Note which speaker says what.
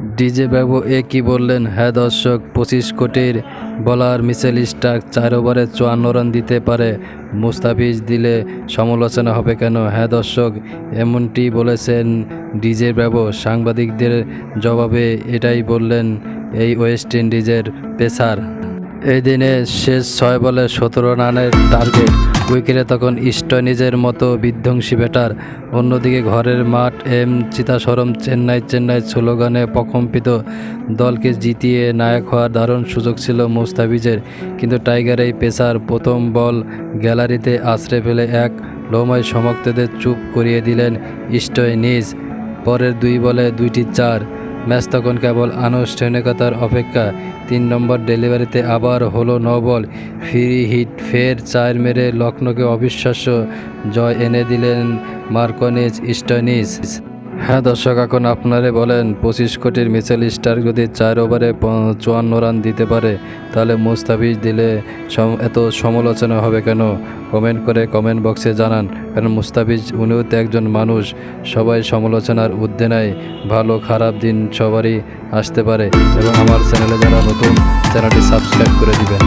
Speaker 1: DJ বাবু এ কি বললেন? হ্যাঁ দর্শক, পঁচিশ কোটির বলার মিচেল স্টার্ক চার ওভারে চুয়ান্ন রান দিতে পারে। মুস্তাফিজ দিলে সমালোচনা হবে কেন? হ্যাঁ দর্শক, এমনটি বলেছেন ডিজে বাবু। সাংবাদিকদের জবাবে এটাই বললেন এই ওয়েস্ট ইন্ডিজের পেসার। এই দিনে শেষ ছয় বলে সতেরো রানের টার্গেট। উইকেটে তখন ইস্টনিজের মতো বিধ্বংসী ব্যাটার। অন্যদিকে ঘরের মাঠ এম চিতাসরম চেন্নাই চেন্নাই স্লোগানে প্রকম্পিত। দলকে জিতিয়ে নায়ক হওয়ার দারুণ সুযোগ ছিল মুস্তাফিজের। কিন্তু টাইগার এই পেসার প্রথম বল গ্যালারিতে আছড়ে ফেলে এক লোময় সমর্থকদের চুপ করিয়ে দিলেন ইস্টনিজ। পরের দুই বলে দুইটি চার। ম্যাচ তখন কেবল আনুষ্ঠানিকতার অপেক্ষা। তিন নম্বর ডেলিভারিতে আবার হলো নবল বল, ফ্রি হিট, ফের চার মেরে লক্ষ্ণৌকে অবিশ্বাস্য জয় এনে দিলেন মার্কনিজ স্টনিস হ্যাঁ দর্শক, এখন আপনারে বলেন, পঁচিশ কোটির মিচেল স্টার যদি চার ওভারে চুয়ান্ন রান দিতে পারে, তাহলে মুস্তাফিজ দিলে এত সমালোচনা হবে কেন? কমেন্ট করে কমেন্ট বক্সে জানান। কারণ মুস্তাফিজ, উনিও তো একজন মানুষ, সবাই সমালোচনার ঊর্ধ্বে নেয় ভালো, খারাপ দিন সবারই আসতে পারে। এবং আমার চ্যানেলে যারা নতুন, চ্যানেলটি সাবস্ক্রাইব করে দিবেন।